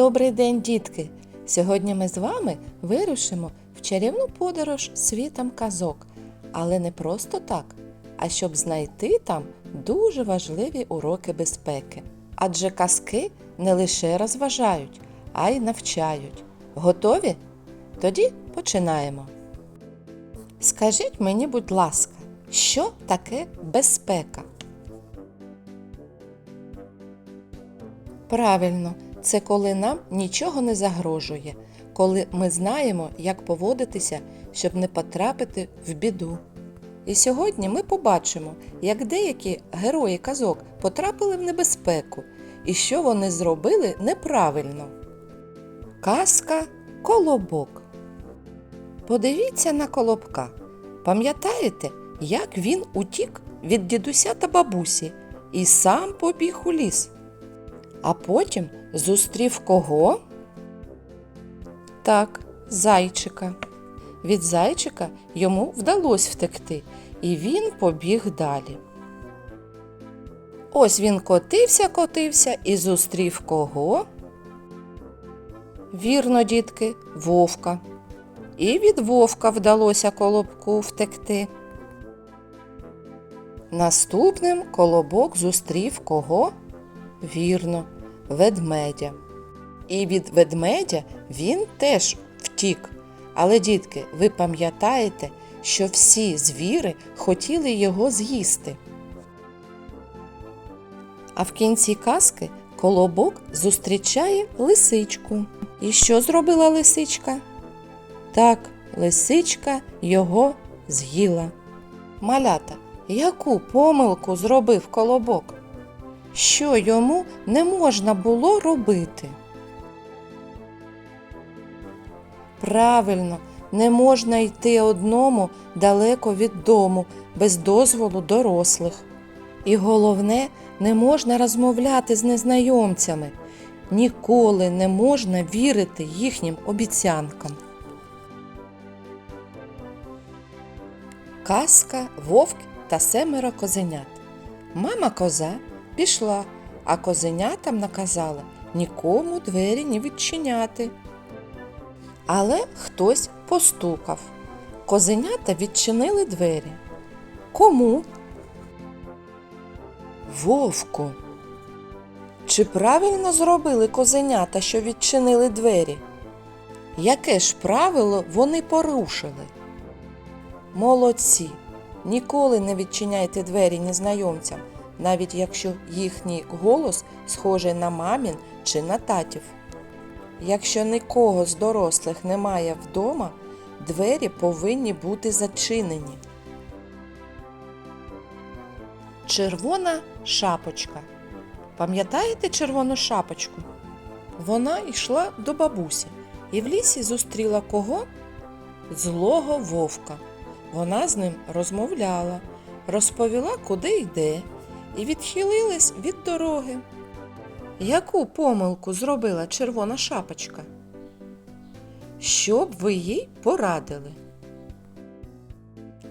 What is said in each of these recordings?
Добрий день, дітки! Сьогодні ми з вами вирушимо в чарівну подорож світом казок, але не просто так, а щоб знайти там дуже важливі уроки безпеки. Адже казки не лише розважають, а й навчають. Готові? Тоді починаємо. Скажіть мені, будь ласка, що таке безпека? Правильно, це коли нам нічого не загрожує, коли ми знаємо, як поводитися, щоб не потрапити в біду. І сьогодні ми побачимо, як деякі герої казок потрапили в небезпеку і що вони зробили неправильно. Казка Колобок. Подивіться на колобка. Пам'ятаєте, як він утік від дідуся та бабусі і сам побіг у ліс? А потім зустрів кого? Так, зайчика. Від зайчика йому вдалося втекти, і він побіг далі. Ось він котився, котився і зустрів кого? Вірно, дітки, вовка. І від вовка вдалося колобку втекти. Наступним колобок зустрів кого? Вірно, ведмедя. І від ведмедя він теж втік. Але, дітки, ви пам'ятаєте, що всі звіри хотіли його з'їсти. А в кінці казки колобок зустрічає лисичку. І що зробила лисичка? Так, лисичка його з'їла. Малята, яку помилку зробив колобок? Що йому не можна було робити? Правильно, не можна йти одному далеко від дому без дозволу дорослих. І головне, не можна розмовляти з незнайомцями. Ніколи не можна вірити їхнім обіцянкам. Казка Вовк та семеро козенят. Мама коза пішла, а козенятам наказала нікому двері не відчиняти. Але хтось постукав. Козенята відчинили двері. Кому? Вовку. Чи правильно зробили козенята, що відчинили двері? Яке ж правило вони порушили? Молодці! Ніколи не відчиняйте двері незнайомцям, навіть якщо їхній голос схожий на мамін чи на татів. Якщо нікого з дорослих немає вдома, двері повинні бути зачинені. Червона шапочка. Пам'ятаєте червону шапочку? Вона йшла до бабусі і в лісі зустріла кого? Злого вовка. Вона з ним розмовляла, розповіла, куди йде, і відхилилась від дороги. Яку помилку зробила червона шапочка? Що б ви їй порадили?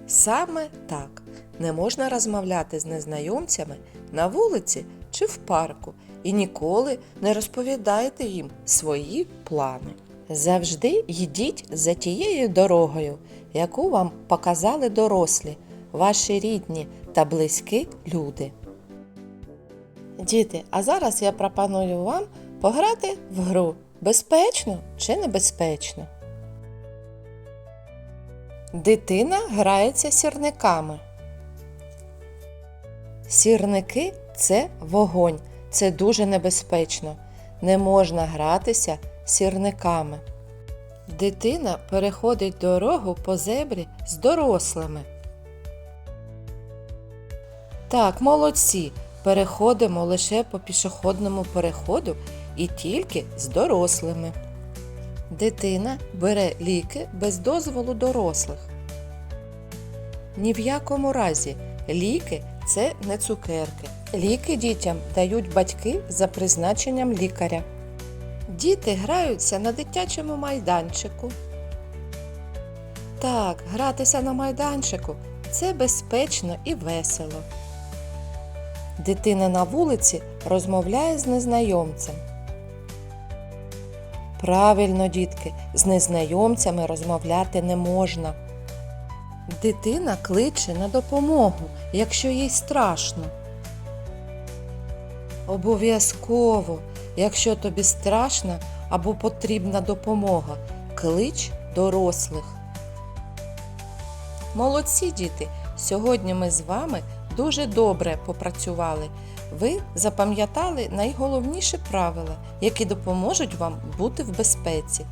Саме так не можна розмовляти з незнайомцями на вулиці чи в парку і ніколи не розповідайте їм свої плани. Завжди йдіть за тією дорогою, яку вам показали дорослі, ваші рідні та близькі люди. Діти, а зараз я пропоную вам пограти в гру безпечно чи небезпечно. Дитина грається сірниками. Сірники це вогонь, це дуже небезпечно. Не можна гратися сірниками. Дитина переходить дорогу по зебрі з дорослими. Так, молодці. Переходимо лише по пішохідному переходу і тільки з дорослими. Дитина бере ліки без дозволу дорослих. Ні в якому разі ліки це не цукерки. Ліки дітям дають батьки за призначенням лікаря. Діти граються на дитячому майданчику. Так, гратися на майданчику це безпечно і весело. Дитина на вулиці розмовляє з незнайомцем. Правильно, дітки, з незнайомцями розмовляти не можна. Дитина кличе на допомогу, якщо їй страшно. Обов'язково, якщо тобі страшна або потрібна допомога, клич дорослих. Молодці діти! Сьогодні ми з вами дуже добре попрацювали. Ви запам'ятали найголовніші правила, які допоможуть вам бути в безпеці.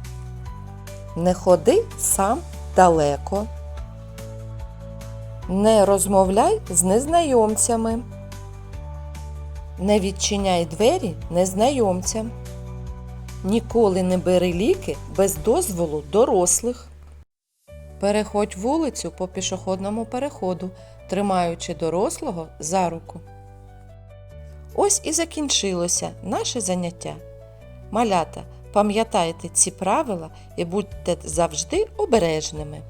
Не ходи сам далеко. Не розмовляй з незнайомцями. Не відчиняй двері незнайомцям. Ніколи не бери ліки без дозволу дорослих. Переходь вулицю по пішохідному переходу, тримаючи дорослого за руку. Ось і закінчилося наше заняття. Малята, пам'ятайте ці правила і будьте завжди обережними.